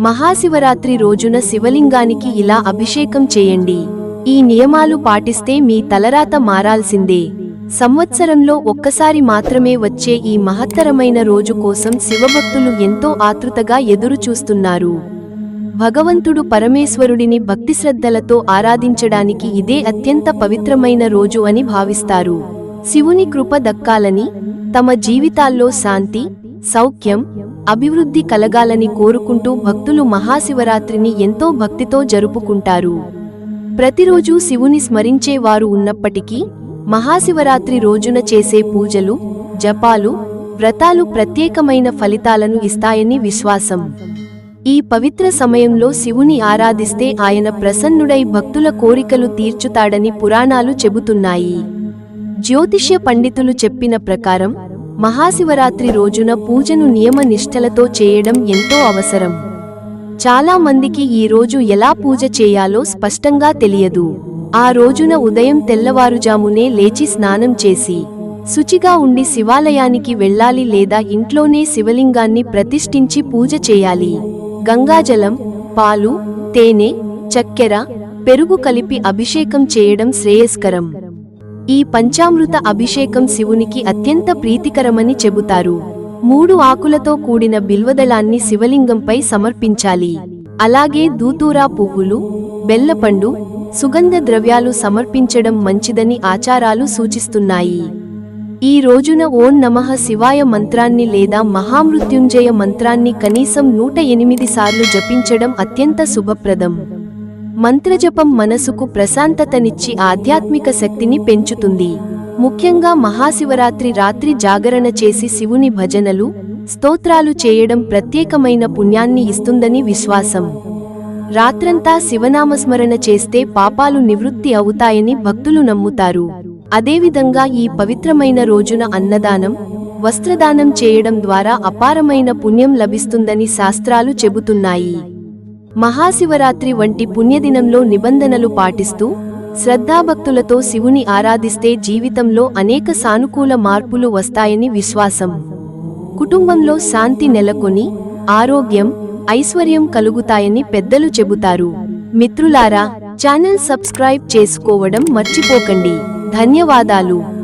మహాశివరాత్రి రోజున శివలింగానికి ఇలా అభిషేకం చేయండి. ఈ నియమాలు పాటిస్తే మీ తలరాత మారాల్సిందే. సంవత్సరంలో ఒక్కసారి మాత్రమే వచ్చే ఈ మహత్తరమైన రోజు కోసం శివభక్తులు ఎంతో ఆతృతగా ఎదురుచూస్తున్నారు భగవంతుడు పరమేశ్వరుడిని భక్తిశ్రద్ధలతో ఆరాధించడానికి ఇదే అత్యంత పవిత్రమైన రోజు అని భావిస్తారు. శివుని కృప దక్కాలని తమ జీవితాల్లో శాంతి సౌఖ్యం అభివృద్ధి కలగాలని కోరుకుంటూ భక్తులు మహాశివరాత్రిని ఎంతో భక్తితో జరుపుకుంటారు. ప్రతిరోజూ శివుని స్మరించే వారు ఉన్నప్పటికీ మహాశివరాత్రి రోజున చేసే పూజలు జపాలు వ్రతాలు ప్రత్యేకమైన ఫలితాలను ఇస్తాయని విశ్వాసం. ఈ పవిత్ర సమయంలో శివుని ఆరాధిస్తే ఆయన ప్రసన్నుడై భక్తుల కోరికలు తీర్చుతాడని పురాణాలు చెబుతున్నాయి. జ్యోతిష్య పండితులు చెప్పిన ప్రకారం మహాశివరాత్రి రోజున పూజను నియమ నిష్ఠలతో చేయడం ఎంతో అవసరం. చాలా మందికి ఈ రోజు ఎలా పూజ చేయాలో స్పష్టంగా తెలియదు. ఆ రోజున ఉదయం తెల్లవారుజామునే లేచి స్నానం చేసి శుచిగా ఉండి శివాలయానికి వెళ్ళాలి లేదా ఇంట్లోనే శివలింగాన్ని ప్రతిష్ఠించి పూజ చేయాలి. గంగాజలం పాలు తేనె చక్కెర పెరుగు కలిపి అభిషేకం చేయడం శ్రేయస్కరం. ఈ పంచామృత అభిషేకం శివునికి అత్యంత ప్రీతికరమని చెబుతారు. మూడు ఆకులతో కూడిన బిల్వదళాన్ని శివలింగంపై సమర్పించాలి. అలాగే దూతూరా పువ్వులు బెల్లపండు సుగంధ ద్రవ్యాలు సమర్పించడం మంచిదని ఆచారాలు సూచిస్తున్నాయి. ఈ రోజున ఓం నమః శివాయ మంత్రాన్ని లేదా మహామృత్యుంజయ మంత్రాన్ని కనీసం నూట ఎనిమిది సార్లు జపించడం అత్యంత శుభప్రదం. మంత్రజపం మనసుకు ప్రశాంతతనిచ్చి ఆధ్యాత్మిక శక్తిని పెంచుతుంది. ముఖ్యంగా మహాశివరాత్రి రాత్రి జాగరణ చేసి శివుని భజనలు స్తోత్రాలు చేయడం ప్రత్యేకమైన పుణ్యాన్ని ఇస్తుందని విశ్వాసం. రాత్రంతా శివనామస్మరణ చేస్తే పాపాలు నివృత్తి అవుతాయని భక్తులు నమ్ముతారు. అదేవిధంగా ఈ పవిత్రమైన రోజున అన్నదానం వస్త్రదానం చేయడం ద్వారా అపారమైన పుణ్యం లభిస్తుందని శాస్త్రాలు చెబుతున్నాయి. మహాశివరాత్రి వంటి పుణ్యదినంలో నిబంధనలు పాటిస్తూ శ్రద్ధాభక్తులతో శివుని ఆరాధిస్తే జీవితంలో అనేక సానుకూల మార్పులు వస్తాయని విశ్వాసం. కుటుంబంలో శాంతి నెలకొని ఆరోగ్యం ఐశ్వర్యం కలుగుతాయని పెద్దలు చెబుతారు. మిత్రులారా ఛానల్ సబ్స్క్రైబ్ చేసుకోవడం మర్చిపోకండి. ధన్యవాదాలు.